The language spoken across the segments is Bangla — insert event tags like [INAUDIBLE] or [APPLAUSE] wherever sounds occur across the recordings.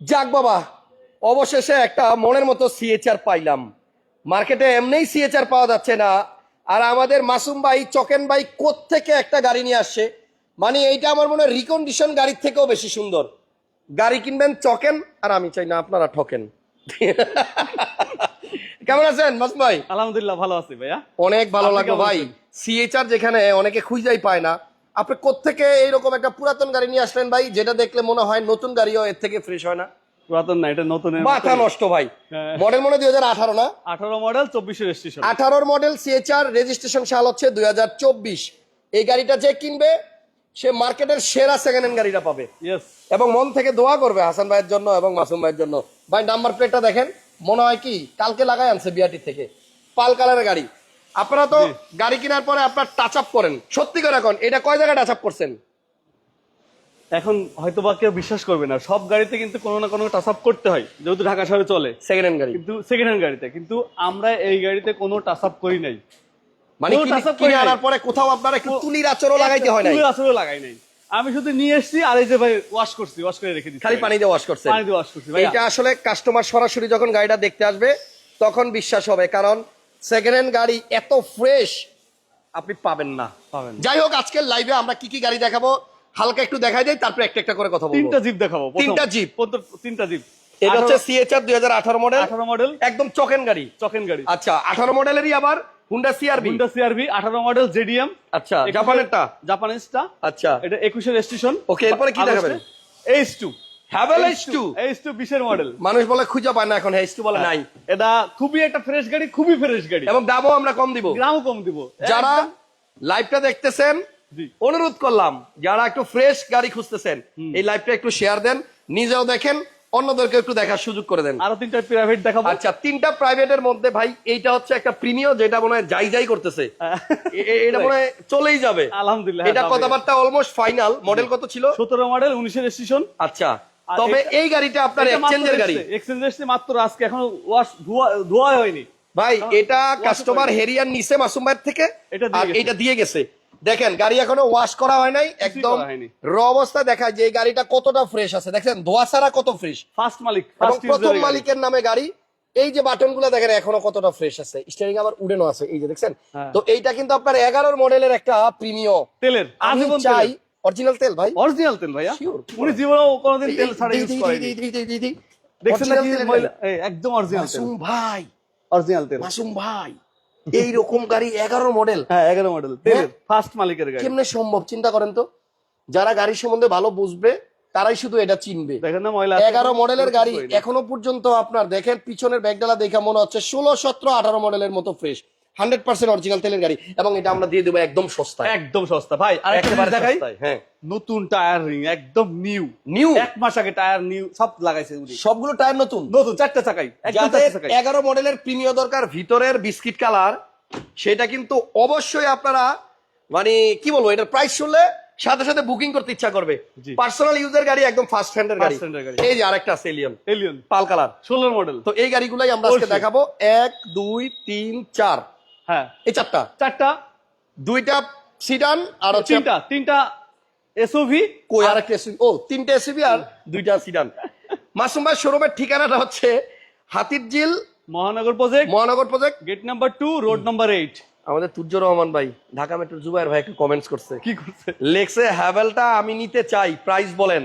যাক বাবা অবশেষে একটা মনের মতো সিএচআর পাইলাম। মার্কেটে এমনিই সিএচআর পাওয়া যাচ্ছে না। আর আমাদের মাসুম ভাই চকেন ভাই থেকে একটা গাড়ি নিয়ে আসছে? মানে এইটা আমার মনে হয় রিকন্ডিশন গাড়ির থেকেও বেশি সুন্দর। গাড়ি কিনবেন চকেন আর আমি চাই না আপনারা ঠকেন। [LAUGHS] কেমন আছেন মাসুম ভাই? আলহামদুলিল্লাহ ভালো আছি ভাইয়া। অনেক ভালো লাগল ভাই। সিএচআর যেখানে অনেকে খুঁজাই পায় না। আপনি কোত্থেকে এইরকম একটা পুরাতন গাড়ি নিয়ে আসলেন ভাই? যেটা দেখলে মনে হয় নতুন গাড়িও এর থেকে ফ্রেশ হয় না। পুরাতন না এটা নতুন মাথা নষ্ট ভাই। হ্যাঁ। মডেল মনে দুই হাজার আঠারো না? আঠারো মডেল চব্বিশের স্টেশন আঠারোর মডেল সিএচআর রেজিস্ট্রেশন সাল হচ্ছে দুই হাজার চব্বিশ। এই গাড়িটা যে কিনবে সে মার্কেটের সেরা সেকেন্ড হ্যান্ড গাড়িটা পাবে। এবং মন থেকে দোয়া করবে হাসান ভাইয়ের জন্য এবং মাসুম ভাইয়ের জন্য। ভাই নাম্বার প্লেটটা দেখেন। মনে হয় কি কালকে লাগাই আনছে বিআরটি থেকে। পাল কালারের গাড়ি। আপনারা তো গাড়ি কেনার পরে আপনার টাচ আপ করেন। সত্যি করে এখন এটা কয় জায়গায় টাচ আপ করছেন? এখন হয়তো বা কেউ বিশ্বাস করবে না। সব গাড়িতে কিন্তু কোনো না কোনো টাচ আপ করতে হয় যেহেতু ঢাকা শহরে চলে। সেকেন্ড হ্যান্ড গাড়ি। কিন্তু সেকেন্ড হ্যান্ড গাড়িতে। কিন্তু আমরা এই গাড়িতে কোনো টাচ আপ করি নাই। মানে কোনো। আনার পরে কোথাও আপনারা তুলির আচরও লাগাইতে হয় না তুলির আসলে লাগাই নাই। আমি শুধু নিয়ে এসেছি আর এই যে ভাই ওয়াশ করছি ওয়াশ করে রেখে দিচ্ছি। খালি পানি দিয়ে ওয়াশ করছেন। পানি দিয়ে ওয়াশ করছি ভাইয়া। এটা আসলে কাস্টমার সরাসরি যখন গাড়িটা দেখতে আসবে তখন বিশ্বাস হবে। কারণ সেকেন্ড হ্যান্ড গাড়ি এত ফ্রেশ আপনি পাবেন না। পাবেন। যাই হোক আজকের লাইভে আমরা কি কি গাড়ি দেখাবো হালকা একটু দেখাই দেই তারপর একটা একটা করে কথা বলব। তিনটা জিপ দেখাবো তিনটা? প্রথম তিনটা জিপ এটা হচ্ছে সিএচআর দুই হাজার আঠারো মডেল আঠারো মডেল একদম চকেন গাড়ি। চকেন গাড়ি। আচ্ছা আঠারো মডেলেরই আবার হুন্ডা সিআরবি হুন্ডা সিআরভি আঠারো মডেল জেডিএম আচ্ছা জাপানেরটা জাপানিজটা আচ্ছা। এটা একুশের স্টেশন Okay, এরপরে কি দেখাবেন? এইচ টু হ্যাভেল বিশের মডেল মানুষ বলে খুঁজে পায় না এখন এইচ বলে নাই। এটা খুবই একটা ফ্রেশ গাড়ি খুবই ফ্রেশ গাড়ি। এবং দামও আমরা কম দিব। গ্রামও কম দিব। যারা লাইভটা দেখতেছেন অনুরোধ করলাম যারা একটু ফ্রেশ গাড়ি খুঁজতেছেন এই লাইভটা একটু শেয়ার দেন নিজেও দেখেন অন্যদেরকে একটু দেখার সুযোগ করে দেন। আরও তিনটা প্রাইভেট দেখাবো। আচ্ছা তিনটা প্রাইভেটের মধ্যে ভাই এইটা হচ্ছে একটা প্রিমিয় যেটা মনে হয় যাই যাই করতেছে। এ- এটা মনে হয় চলেই যাবে। আলহামদুলিল্লাহ এটা কথাবার্তা অলমোস্ট ফাইনাল মডেল কত ছিল? সতেরো মডেল উনিশের স্টেশন আচ্ছা। তবে এই গাড়িটা আপনার এক্সচেঞ্জের গাড়ি। এক্সচেঞ্জ এসছে মাত্র আজকে। এখনও ওয়াশ ধোয়া ধোয়া হয়নি। ভাই এটা কাস্টমার। হেরিয়ার নিছে মাসুম ভাইয়ের থেকে এটা দিয়ে আর গেছে। এটা দিয়ে গেছে। দেখেন গাড়ি এখনও ওয়াশ করা হয় নাই একদম র অবস্থা দেখায় যে গাড়িটা কতটা ফ্রেশ আছে। দেখেন ধোয়া ছাড়া কত ফ্রেশ ফার্স্ট মালিক প্রথম মালিকের নামে গাড়ি। এই যে বাটনগুলো দেখেন এখনও কতটা ফ্রেশ আছে। স্টিয়ারিং আবার উডেনও আছে এই যে দেখছেন? হ্যাঁ। তো এইটা কিন্তু আপনার এগারোর মডেলের একটা প্রিমিয়ম তেলের আমি চাই অরিজিনাল তেল ভাই? অরিজিনাল তেল ভাইয়া. উনি জীবনেও কোনোদিন তেল ছাড়া ইউজ করেনি। দেখছেন না Original কি ময়লা? একদম অরিজিনাল তেল। ভাই। অরিজিনাল তেল। মাসুম ভাই এই রকম গাড়ি এগারো মডেল হ্যাঁ এগারো মডেল তেলের ফার্স্ট মালিকের গাড়ি। কেমনে সম্ভব চিন্তা করেন তো। যারা গাড়ি সম্বন্ধে ভালো বুঝবে তারাই শুধু এটা চিনবে। দেখেন না ময়লা? এগারো মডেলের গাড়ি এখনও পর্যন্ত আপনার দেখেন পিছনের ব্যাগডালা দেখে মনে হচ্ছে ষোলো সতেরো আঠারো মডেলের মতো ফ্রেশ হান্ড্রেড পার্সেন্ট অরিজিনাল তেলের গাড়ি এবং এটা আমরা দিয়ে দেবো একদম সস্তায়। একদম সস্তা। ভাই আর একেবারে দেখাই হ্যাঁ। নতুন টায়ার রিং একদম নিউ। নিউ? এক মাস আগে টায়ার নিউ সব লাগাইছে সবগুলো টায়ার নতুন? নতুন চারটা চাকাই এগারো মডেলের প্রিমিয় দরকার ভিতরের বিস্কিট কালার সেটা কিন্তু অবশ্যই আপনারা মানে কি বলব এটার প্রাইস শুনলে সাথে সাথে বুকিং করতে ইচ্ছা করবে। পার্সোনাল ইউজের গাড়ি একদম ফার্স্ট হ্যান্ডের গাড়ি। এই যে আরেকটা সেলিয়ন এলিয়ন পাল কালার। ষোলোর মডেল তো এই গাড়িগুলাই আমরা আজকে দেখাবো। এক দুই তিন চার। হ্যাঁ। এই চারটা? চারটা। দুইটা সিডান আর তিনটা তিনটা এসওভি কই আর একটা SUV ও তিনটা এসিবি আর দুইটা সিডান মাসুম ভাই শোরুমের ঠিকানাটা হচ্ছে Hatirjheel Mohanagar project Mohanagar project gate number two road number eight আমাদের তুর্য রহমান ভাই ঢাকা মেট্রো জুবাইর ভাই একটা কমেন্টস করছে। কি করছে? লেখছে হ্যাভেলটা আমি নিতে চাই প্রাইস বলেন।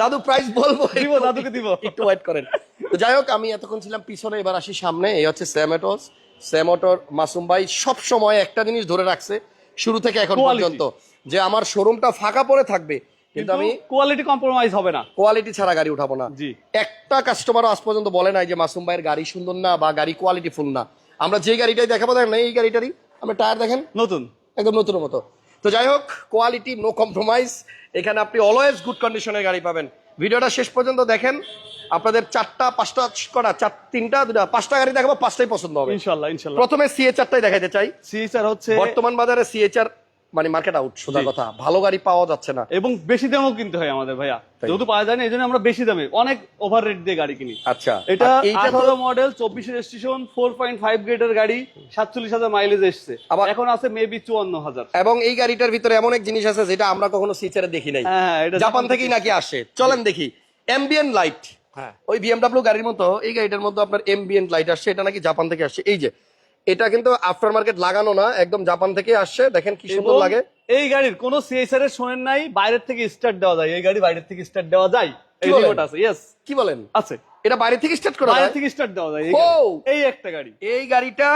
দাদু প্রাইস বলব দিব, দাদুকে দিব। একটু ওয়েট করেন। তো যাই হোক আমি এতক্ষণ ছিলাম পিছনে এবার আসি সামনে এই হচ্ছে স্যামেটোস স্যামোটর মাসুম ভাই সব সময় একটা জিনিস ধরে রাখছে শুরু থেকে এখন. পর্যন্ত যে আমার শোরুমটা ফাঁকা পড়ে থাকবে কিন্তু আমি কোয়ালিটি কম্প্রোমাইজ হবে না। কোয়ালিটি ছাড়া গাড়ি উঠাবো না। জি। একটা কাস্টমারও আজ পর্যন্ত বলে নাই যে মাসুম ভাইয়ের গাড়ি সুন্দর না বা গাড়ি কোয়ালিটি ফুল না। আমরা যে গাড়িটাই দেখাবো দেখেন এই গাড়িটারই আমরা টায়ার দেখেন? নতুন। একদম নতুন মতো। তো যাই হোক কোয়ালিটি নো কম্প্রোমাইজ এখানে আপনি অলওয়েজ গুড কন্ডিশনের গাড়ি পাবেন। ভিডিওটা শেষ পর্যন্ত দেখেন। আপনাদের চারটা পাঁচটা করা চার তিনটা দুটা পাঁচটা গাড়ি দেখাবো পাঁচটাই পছন্দ হবে। ইনশাল্লাহ ইনশাল্লাহ। প্রথমে সিএ চারটাই দেখাইতে চাই। সিএচআর হচ্ছে বর্তমান বাজারে সিএচআর মানে মার্কেট আউট সোজা কথা। ভালো গাড়ি পাওয়া যাচ্ছে না। এবং বেশি দামও কিনতে হয় আমাদের ভাইয়া। যেহেতু পাওয়া যায় না এই জন্য আমরা বেশি দামে অনেক ওভার রেট দিয়ে গাড়ি কিনি। আচ্ছা। এটা আঠারো মডেল চব্বিশের স্টেশন ফোর পয়েন্ট ফাইভ গ্রেডের গাড়ি সাতচল্লিশ হাজার মাইলেজ এসছে। আবার- এখন আছে মেবি চুয়ান্ন হাজার। এবং এই গাড়িটার ভিতরে এমন এক জিনিস আছে যেটা আমরা কখনো সিচারে দেখি নাই। হ্যাঁ এটা জাপান থেকেই নাকি আসে। চলেন দেখি। অ্যাম্বিয়েন্ট লাইট হ্যাঁ। ওই বিএমডাব্লিউ গাড়ির মতো এই গাড়িটার মধ্যে আপনার এমবিএন লাইট আসছে এটা নাকি জাপান থেকে আসছে। এই যে এটা কিন্তু আফটার মার্কেট লাগানো না একদম জাপান থেকে আসছে। দেখেন কি সুন্দর লাগে। এই গাড়ির কোনো সিএসআর এর শোনেন নাই বাইরের থেকে স্টার্ট দেওয়া যায়। এই গাড়ি বাইরের থেকে স্টার্ট দেওয়া যায়। এই? রিমোট আছে ইয়েস কি বলেন? আছে। এটা বাইরে থেকে স্টার্ট করা বাইরে থেকে স্টার্ট দেওয়া যায় এই একটা গাড়ি। এই গাড়িটা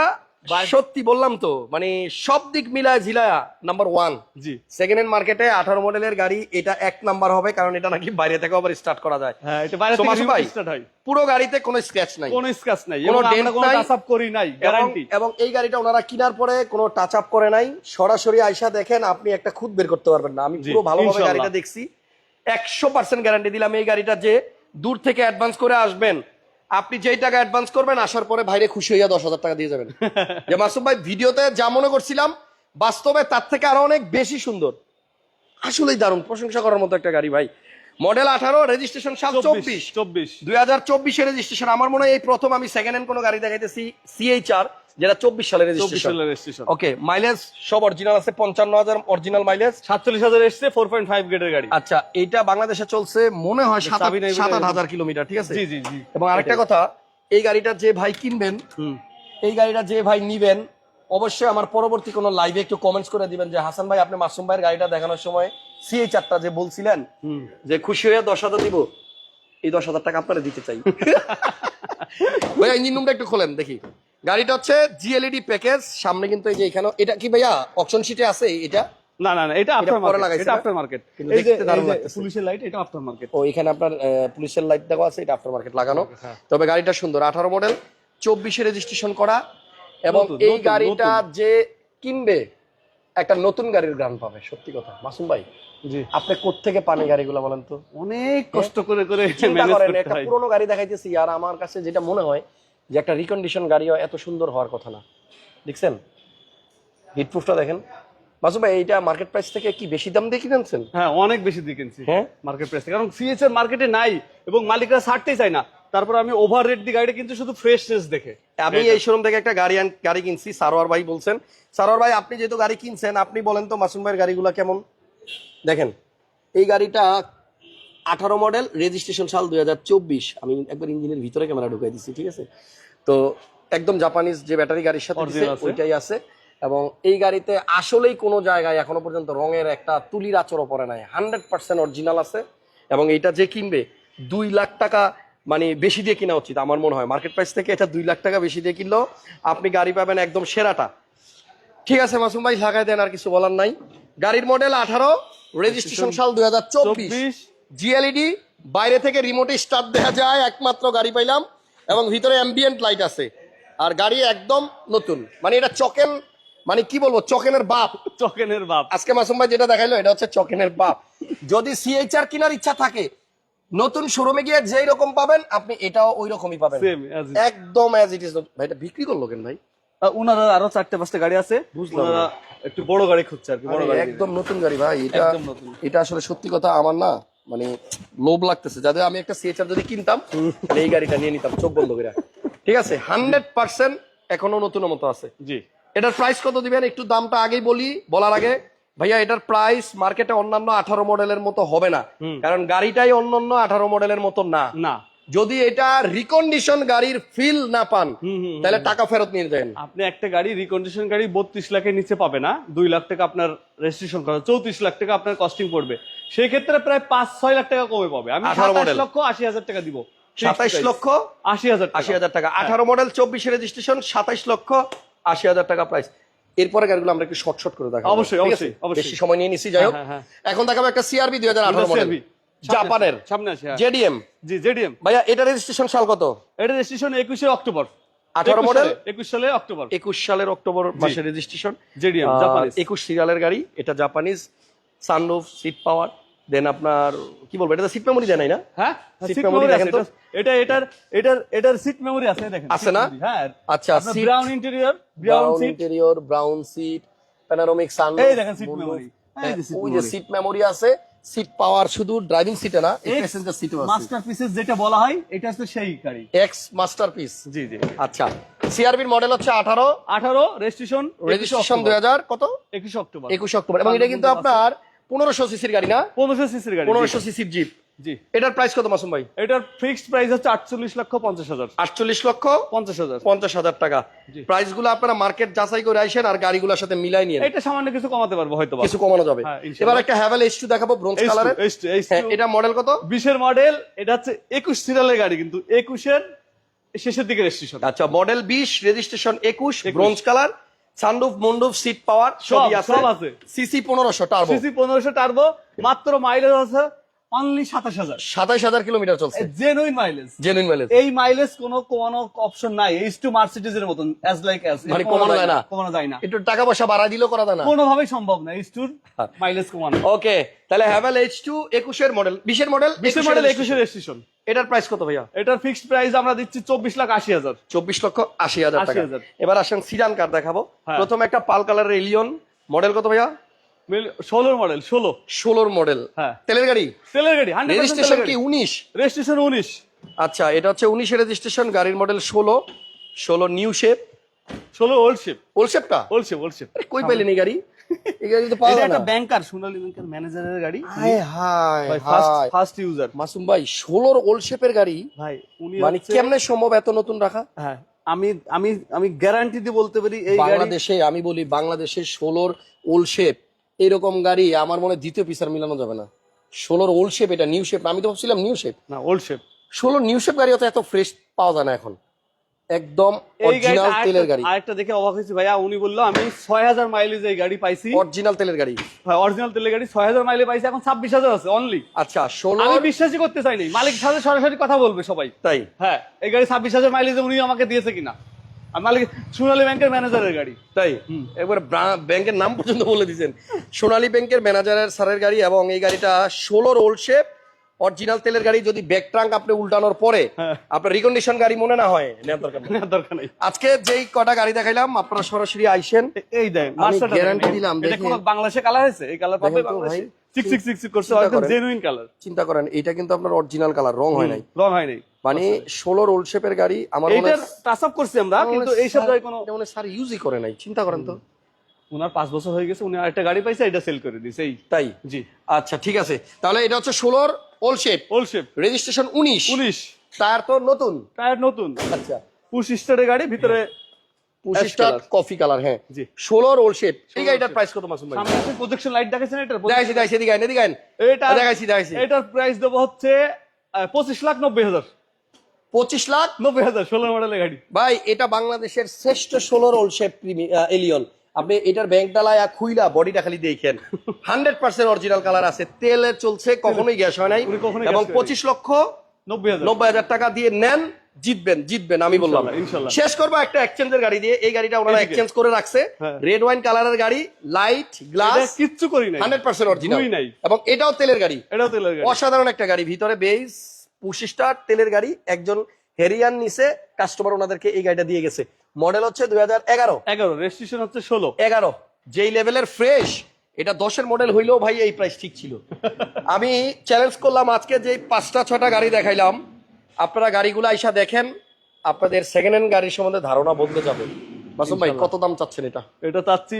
সত্যি বললাম তো মানে সব দিক মিলায় ঝিলায়া নাম্বার ওয়ান জি। সেকেন্ড হ্যান্ড মার্কেটে আঠারো মডেলের গাড়ি এটা এক নাম্বার হবে কারণ এটা নাকি বাইরে থেকে আবার স্টার্ট করা যায়। হ্যাঁ এটা বাইরে থেকে স্টার্ট হয়। পুরো গাড়িতে কোনো স্ক্র্যাচ নাই। কোনো স্ক্র্যাচ নাই কোনো নাই। টাচ আপ করি নাই গ্যারান্টি এবং এই গাড়িটা ওনারা কেনার পরে কোনো টাচ আপ করে নাই। সরাসরি আইসা দেখেন আপনি একটা খুদ বের করতে পারবেন না। আমি পুরো ভালোভাবে গাড়িটা দেখছি। একশো পার্সেন্ট গ্যারান্টি দিলাম এই গাড়িটা যে দূর থেকে অ্যাডভান্স করে আসবেন। আপনি যেই টাকা অ্যাডভান্স করবেন আসার পরে ভাইরে খুশি হইয়া দশ হাজার টাকা দিয়ে যাবেন। [LAUGHS] যে মাসুম ভাই ভিডিওতে যা মনে করছিলাম বাস্তবে তার থেকে আরও অনেক বেশি সুন্দর। আসলেই দারুণ প্রশংসা করার মতো একটা গাড়ি ভাই। মডেল আঠারো রেজিস্ট্রেশন সাত চব্বিশ চব্বিশ। দুই হাজার চব্বিশে রেজিস্ট্রেশন আমার মনে হয় এই প্রথম আমি সেকেন্ড হ্যান্ড কোনো গাড়ি দেখাইতেছি সিএইচআর যেটা চব্বিশ সালের রেজিস্ট্রেশন ওকে মাইলেজ সব অরিজিনাল আছে পঞ্চান্ন হাজার অরিজিনাল মাইলেজ সাতচল্লিশ হাজার এসছে ফোর পয়েন্ট ফাইভ গ্রেডের গাড়ি। আচ্ছা এইটা বাংলাদেশে চলছে মনে হয় সাত হাজার কিলোমিটার ঠিক আছে? জি জি জি। এবং আরেকটা কথা এই গাড়িটা যে ভাই কিনবেন এই গাড়িটা যে ভাই নিবেন অবশ্যই আমার পরবর্তী কোনো লাইভে একটু কমেন্টস করে দিবেন যে হাসান ভাই আপনি মাসুম ভাইয়ের গাড়িটা দেখানোর সময় সিএইচআরটা যে বলছিলেন হুম। যে খুশি হয়ে দশ হাজার দিব এই দশ হাজার টাকা আপনারা দিতে চাই। ভাইয়া ইঞ্জিন রুমটা একটু খোলেন দেখি। গাড়িটা হচ্ছে জিএলইডি প্যাকেজ সামনে কিন্তু এই যে এখানে এটা কি ভাইয়া? অপশন শিটে আছে এটা? না না না এটা আফটার মার্কেট এটা আফটার মার্কেট এই যে। পুলিশের লাইট এটা আফটার মার্কেট ও এখানে আপনার পুলিশের লাইট দেওয়া আছে এটা আফটার মার্কেট লাগানো তবে গাড়িটা সুন্দর আঠারো মডেল চব্বিশে রেজিস্ট্রেশন করা এবং এই গাড়িটা যে কিনবে একটা নতুন গাড়ির গান পাবে সত্যি কথা। মাসুম ভাই জি। আপনি কোত্থেকে পান গাড়িগুলো বলেন তো? অনেক কষ্ট করে করে ম্যানেজ করতে একটা হয়। পুরোনো গাড়ি দেখাইতেছি আর আমার কাছে যেটা মনে হয় যে একটা রিকন্ডিশন গাড়িও এত সুন্দর হওয়ার কথা না। দেখছেন? হিটপ্রুফটা দেখেন। মাসুম ভাই এইটা মার্কেট প্রাইস থেকে কি বেশি দাম দিয়ে কিনেছেন হ্যাঁ অনেক বেশি দিয়ে কিনছি হ্যাঁ? মার্কেট প্রাইস কারণ সিএস এর মার্কেটে নাই এবং মালিকরা ছাড়তেই চায় না। তারপর আমি ওভার রেট দিয়ে গাড়িটা কিন্তু শুধু ফ্রেশ দেখে। আমি এই শোরুম থেকে একটা গাড়ি গাড়ি কিনছি সারোয়ার ভাই বলছেন। সারোয়ার ভাই আপনি যেহেতু গাড়ি কিনছেন আপনি বলেন তো মাসুম ভাইয়ের গাড়িগুলো কেমন? দেখেন এই গাড়িটা আঠারো মডেল রেজিস্ট্রেশন সাল দুই আমি একবার ইঞ্জিনের ভিতরে ক্যামেরা ঢুকাই দিচ্ছি ঠিক আছে? তো একদম জাপানিজ যে ব্যাটারি গাড়ির সাথে ওইটাই আছে। এবং এই গাড়িতে আসলেই কোনো জায়গায় এখনও পর্যন্ত রঙের একটা তুলির আচরও পড়ে নাই। হান্ড্রেড পার্সেন্ট অরিজিনাল আছে। এবং এইটা যে কিনবে দুই লাখ টাকা মানে বেশি দিয়ে কিনা উচিত আমার মনে হয়। মার্কেট প্রাইস থেকে এটা দুই লাখ টাকা বেশি দিয়ে কিনলেও আপনি গাড়ি পাবেন একদম সেরাটা। ঠিক আছে মাসুম ভাই লাগাই দেন আর কিছু বলার নাই। গাড়ির মডেল আঠারো রেজিস্ট্রেশন সাল দুই হাজার চব্বিশ। চব্বিশ। জিএলইডি বাইরে থেকে রিমোটে স্টার্ট দেখা যায় একমাত্র গাড়ি পাইলাম এবং ভিতরে অ্যাম্বিয়েন্ট লাইট আছে। আর গাড়ি একদম নতুন। মানে এটা চকেন মানে কি বলব চকেনের বাপ। চকেনের বাপ। আজকে মাসুম ভাই যেটা দেখাইলো এটা হচ্ছে চকেনের বাপ। যদি সিএইচআর কেনার ইচ্ছা থাকে নতুন শোরুমে গিয়ে যেই রকম পাবেন আপনি এটাও ওই রকমই পাবেন। একদম অ্যাজ ইট ইজ ভাই এটা বিক্রি করল কেন ভাই? ওনারা আরও চারটে পাঁচটা গাড়ি আছে। বুঝলাম একটু বড় গাড়ি খুঁজছে আর কি বড় গাড়ি। একদম নতুন গাড়ি ভাই এটা একদম নতুন। এটা আসলে সত্যি কথা আমার না। মানে লোভ লাগতেছে। যাদের আমি একটা সিএচআর যদি কিনতাম তাহলে এই গাড়িটা নিয়ে নিতাম চোখ বন্ধ করে ঠিক আছে? হান্ড্রেড পার্সেন্ট এখনও নতুন মতো আছে। জি। এটার প্রাইস কত দিবেন? একটু দামটা আগেই বলি বলার আগে। ভাইয়া এটার প্রাইস মার্কেটে অন্যান্য আঠারো মডেলের মতো হবে না। কারণ গাড়িটাই অন্যান্য আঠারো মডেলের মতো না। না। যদি এটা রিকন্ডিশন গাড়ির ফিল না পান তাহলে টাকা ফেরত নিয়ে যাবেন আপনি একটা গাড়ি রিকন্ডিশন গাড়ি বত্রিশ লাখের নিচে পাবে না দুই লাখ টাকা আপনার রেজিস্ট্রেশন করা চৌত্রিশ লাখ টাকা আপনার কস্টিং পড়বে। সেই ক্ষেত্রে প্রায় পাঁচ ছয় লাখ টাকা কমে পাবে। আমি 18 সাতাশ লক্ষ আশি হাজার টাকা দিব। সাতাইশ লক্ষ আশি হাজার আশি হাজার টাকা। আঠারো মডেল চব্বিশে রেজিস্ট্রেশন সাতাইশ লক্ষ আশি হাজার টাকা প্রাইস এরপরে গাড়িগুলো আমরা একটু শর্ট শর্ট করে দেখাবো। অবশ্যই, অবশ্যই, অবশ্যই। বেশি সময় নিয়ে নিছি যাই হোক। হ্যাঁ, হ্যাঁ, এখন দেখাবো একটা সিআরবি দুই হাজার আঠারো মডেল জাপানের। সামনে আসে হ্যাঁ। জেডিএম। জি জেডিএম। ভাইয়া এটা রেজিস্ট্রেশন সাল কত? এটা রেজিস্ট্রেশন একুশে অক্টোবর। 18 model? একুশ সালে অক্টোবর। একুশ সালের অক্টোবর মাসে রেজিস্ট্রেশন জেডিএম একুশ সিরিয়ালের গাড়ি এটা Japanese sunroof seat power then আপনার কি বলব এটা সিট মেমোরি দেয় না? হ্যাঁ সিট মেমোরি দেখেন তো। এটা এটার এটার এটার সিট মেমোরি আছে দেখেন। আছে না? হ্যাঁ। আচ্ছা, brown interior brown seat interior brown seat panoramic sunroof এই দেখেন seat memory। এই যে ওই যে সিট মেমোরি আছে সিট পাওয়ার শুধু ড্রাইভিং সিটে না প্যাসেঞ্জার সিটও আছে। মাস্টারপিসেস যেটা বলা হয় এটা হচ্ছে সেই গাড়ি। এক্স মাস্টারপিস জি জি। আচ্ছা সিআরবির মডেল হচ্ছে আঠারো। আঠারো রেজিস্ট্রেশন রেজিস্ট্রেশন দুই হাজার কত? একুশ অক্টোবর। একুশ অক্টোবর। এবং এটা কিন্তু আপনার পনেরোশো সিসির গাড়ি না? পনেরোশো সিসির গাড়ি পনেরোশো সিসির জিপ জি। এটার প্রাইস কত মাসুম ভাই? এটার ফিক্সড প্রাইস হচ্ছে আটচল্লিশ লক্ষ পঞ্চাশ হাজার। আটচল্লিশ লক্ষ পঞ্চাশ হাজার। পঞ্চাশ হাজার টাকা। প্রাইসগুলো আপনারা মার্কেট যাচাই করে আইসেন আর গাড়িগুলোর সাথে মিলাই নিয়ে এটা সামান্য কিছু কমাতে পারব হয়তো কিছু কমানো যাবে। হ্যাঁ, এবার একটা হ্যাভেল এইচ টু দেখাবো ব্রোঞ্জ কালারের হ্যাঁ, এটা মডেল কত? বিশের মডেল এটা হচ্ছে একুশ সিরিয়ালের গাড়ি কিন্তু একুশের শেষের দিকে রেজিস্ট্রেশন আচ্ছা মডেল বিশ রেজিস্ট্রেশন একুশ bronze colour sunroof moonroof seat power সবই সব, আছে। সব আছে। সিসি পনেরোশো টার্বো সিসি পনেরোশো টার্বো মাত্র মাইলেজ আছে অনলি সাতাশ হাজার। সাতাইশ হাজার কিলোমিটার চলছে। জেনুইন মাইলেজ জেনুইন মাইলেজ এই মাইলেজ কোনো কমানো অপশন নাই। এইচ টু মার্সিডিজ এর মতন অ্যাজ লাইক অ্যাজ মানে কমানো যায় না? কমানো যায় না। একটু টাকা পয়সা বাড়াই দিলেও করা যায় না। কোনোভাবেই সম্ভব না এইচ টুর। মাইলেজ কমানো। ওকে তাহলে হ্যাভেল এইচ টু একুশের মডেল বিশের মডেল বিশের মডেল একুশের রেজিস্ট্রেশন এটার প্রাইস কত ভাইয়া? এটার ফিক্সড প্রাইস আমরা দিচ্ছি চব্বিশ লাখ আশি হাজার। চব্বিশ লক্ষ আশি হাজার টাকা। 80,000 এবার আসেন সিডান কার দেখাবো। হ্যাঁ। প্রথমে একটা পাল কালারের এলিয়ন মডেল কত ভাইয়া? ষোলোর মডেল ষোলো। ষোলোর মডেল হ্যাঁ। তেলের গাড়ি? তেলের গাড়ি রেজিস্ট্রেশন কি উনিশ? রেজিস্ট্রেশন উনিশ। আচ্ছা এটা হচ্ছে উনিশের রেজিস্ট্রেশন গাড়ির মডেল ষোলো। ষোলো নিউ শেপ ষোলো ওল্ড শেপ ওল শেপটা ওল্ড শেপ ওল্ড শেপ কই পাইলেন এই গাড়ি? এই গাড়ি তো পাওয়া না একটা ব্যাংকার সোনালী ব্যাংকের ম্যানেজারের গাড়ি। হায় হায়। ফার্স্ট ফার্স্ট ইউজার মাসুম ভাই ষোলোর ওল শেপের গাড়ি? ভাই উনি মানে কেমনে সম্ভব এত নতুন রাখা? হ্যাঁ আমি আমি আমি গ্যারান্টি দিয়ে বলতে পারি এই গাড়ি বাংলাদেশে আমি বলি বাংলাদেশে ষোলোর ওল শেপ এরকম গাড়ি আমার মনে দ্বিতীয় পিসার মিলানো যাবে না। ষোলোর ওল শেপ এটা নিউ শেপ আমি তো ভাবছিলাম নিউ শেপ না ওল্ড শেপ ষোলোর নিউ শেপ গাড়ি অত এত ফ্রেশ পাওয়া যায় না এখন। একদম অরিজিনাল তেলের গাড়ি। আরেকটা দেখে অবাক হয়েছে ভাইয়া উনি বলল আমি ছয় হাজার মাইলেজ এই গাড়ি পাইছি। অরিজিনাল তেলের গাড়ি। অরিজিনাল তেলের গাড়ি ছয় হাজার মাইলে পাইছি এখন ছাব্বিশ হাজার আছে অনলি আচ্ছা ষোলো আমি বিশ্বাসই করতে চাইনি। মালিক সাথে সরাসরি কথা বলবে সবাই। তাই? হ্যাঁ এই গাড়ি ছাব্বিশ হাজার মাইলেজে উনি আমাকে দিয়েছে কিনা। আর মালিক সোনালী ব্যাংকের ম্যানেজারের গাড়ি। তাই? একবার ব্যাংকের নাম পর্যন্ত বলে দিয়েছেন। সোনালী ব্যাংকের ম্যানেজারের স্যারের গাড়ি এবং এই গাড়িটা ষোলোর ওল্ড শেপ অরিজিনাল তেলের গাড়ি যদি ব্যাক ট্রাঙ্ক আপনি উল্টানোর পরে হ্যাঁ। আপনার রিকন্ডিশন গাড়ি মনে না হয় নেওয়ার দরকার নেওয়ার দরকার নেই। আজকে যেই কটা গাড়ি দেখাইলাম আপনারা সরাসরি আইসেন। এই দেন দেখেন। দিলাম, এটা। বাংলাদেশে কালার হয়েছে? এই কালার পাবে বাংলাদেশে? ভাই। সিক্স সিক্স সিক্স করছে একদম জেনুইন কালার চিন্তা করেন এটা কিন্তু আপনার অরিজিনাল কালার রং হয় নাই। রং হয় নাই। মানে ষোলোর ওল্ড শেপের গাড়ি আমার মনে টাচ আপ করছি আমরা কিন্তু এই কোনো স্যার ইউজই করে নাই চিন্তা করেন তো। ওনার পাঁচ বছর হয়ে গেছে উনি আরেকটা গাড়ি পাইছে এটা সেল করে দিছে এই। তাই? জি। আচ্ছা ঠিক আছে। তাহলে এটা হচ্ছে ষোলোর old shape old shape registration উনিশ। উনিশ। টায়ার তো নতুন। টায়ার নতুন। আচ্ছা। পুশ স্টারের গাড়ি ভিতরে কফি কালার হ্যাঁ। জি। ষোলোর ওল্ড শেপ এই গাড়িটার প্রাইস কত মাসুম ভাই? সামনে প্রজেকশন লাইট এটা দেখাইছি দেখাইছি এদিকে এদিকে এটা দেখাইছি দেখাইছি। এটার প্রাইস দেবো হচ্ছে পঁচিশ লাখ নব্বই হাজার। পঁচিশ লাখ? নব্বই হাজার ষোলো মডেলের গাড়ি। ভাই এটা বাংলাদেশের শ্রেষ্ঠ ষোলো ওল্ড শেপ এলিয়ন আপনি এটার ব্যাংক ডালায় খুইলা বডিটা খালি দেখেন। হান্ড্রেড পার্সেন্ট অরিজিনাল কালার আছে তেলে চলছে কখনোই গ্যাস হয় নাই। এবং পঁচিশ লক্ষ নব্বই হাজার। টাকা দিয়ে নেন জিতবেন জিতবেন আমি বললাম। শেষ করব একটা এক্সচেঞ্জের গাড়ি দিয়ে। এই গাড়িটা ওনারা। এক্সচেঞ্জ করে রাখছে। রেড ওয়াইন কালারের গাড়ি লাইট গ্লাস কিচ্ছু করি নাই। হান্ড্রেড পার্সেন্ট অরিজিনাল এবং এটাও তেলের গাড়ি। এটাও তেলের গাড়ি। অসাধারণ একটা গাড়ি ভিতরে বেস পঁচিশ স্টার তেলের গাড়ি একজন হেরিয়ান নিচে কাস্টমার ওনাদেরকে এই গাড়িটা দিয়ে গেছে। মডেল হচ্ছে দুই হাজার এগারো। এগারো রেজিস্ট্রেশন হচ্ছে ষোলো। এগারো। যেই লেভেলের ফ্রেশ এটা দশের মডেল হইলেও ভাই এই প্রাইস ঠিক ছিল। আমি চ্যালেঞ্জ করলাম আজকে যে পাঁচটা ছটা গাড়ি দেখাইলাম। আপনারা গাড়িগুলো আইসা দেখেন আপনাদের সেকেন্ড হ্যান্ড গাড়ির সম্বন্ধে ধারণা বদলে যাবে। মাসুম ভাই কত দাম চাচ্ছেন এটা? এটা চাচ্ছি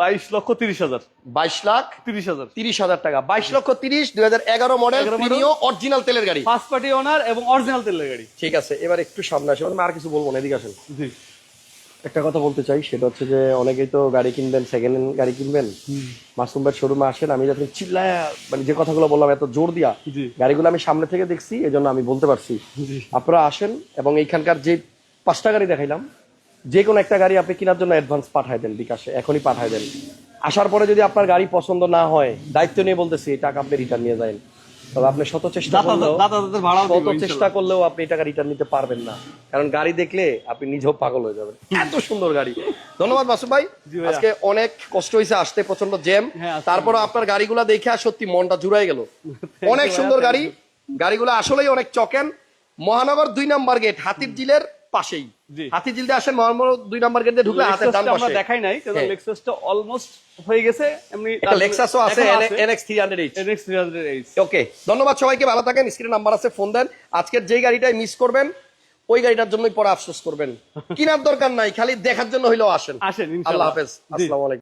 বাইশ লক্ষ তিরিশ হাজার। বাইশ লাখ তিরিশ হাজার। তিরিশ হাজার টাকা। বাইশ লক্ষ তিরিশ দুই হাজার এগারো মডেল 11 model। প্রিমিও অরিজিনাল তেলের গাড়ি। ফার্স্ট পার্টি ওনার এবং অরিজিনাল তেলের গাড়ি। ঠিক আছে এবার একটু সামনে আসেন আমি আর কিছু বলব না এদিকে আসেন। জি। একটা কথা বলতে চাই সেটা হচ্ছে যে অনেকেই তো গাড়ি কিনবেন সেকেন্ড হ্যান্ড গাড়ি কিনবেন। মাসুম ভাই শোরুমে আসেন আমি যাতে চিল্লায় মানে যে কথাগুলো বললাম এত জোর দিয়া গাড়িগুলো আমি সামনে থেকে দেখছি এজন্য আমি বলতে পারছি। আপনারা আসেন এবং এইখানকার যে পাঁচটা গাড়ি দেখাইলাম যে কোনো একটা গাড়ি আপনি কেনার জন্য অ্যাডভান্স পাঠায় দেন বিকাশে এখনই পাঠায় দেন। আসার পরে যদি আপনার গাড়ি পছন্দ না হয় দায়িত্ব নিয়ে বলতেছি এই টাকা আপনি রিটার্ন নিয়ে যান। তবে আপনি শত চেষ্টা করলেও শত চেষ্টা করলেও আপনি টাকা রিটার্ন নিতে পারবেন না। কারণ গাড়ি দেখলে আপনি নিজেও পাগল হয়ে যাবেন। এত সুন্দর গাড়ি। ধন্যবাদ বাসু ভাই। আজকে অনেক কষ্ট হয়েছে আসতে প্রচণ্ড জ্যাম। তারপর আপনার গাড়িগুলা দেখে আর সত্যি মনটা জুড়াই গেল। [LAUGHS] অনেক সুন্দর গাড়ি। গাড়িগুলো আসলেই অনেক চকেন। মহানগর দুই নাম্বার গেট হাতির জিলের পাশেই। হাতি হাতির জিল আসেন মহানগর দুই নাম্বার গেট দিয়ে ঢুকলে হাতের ডান পাশে আমরা দেখাই নাই কারণ হ্যাঁ। লেক্সাসটা অলমোস্ট হয়ে গেছে এমনি একটা লেক্সাসও আছে এনএক্স 300h এনএক্স 300H ওকে ধন্যবাদ সবাইকে ভালো থাকেন স্ক্রিনে নাম্বার আছে ফোন দেন। আজকের যেই গাড়িটাই মিস করবেন ওই গাড়িটার জন্যই পরে আফসোস করবেন। [LAUGHS] কিনার দরকার নাই খালি দেখার জন্য হইলেও আসেন। আসেন আল্লাহ হাফেজ আসসালামু আলাইকুম।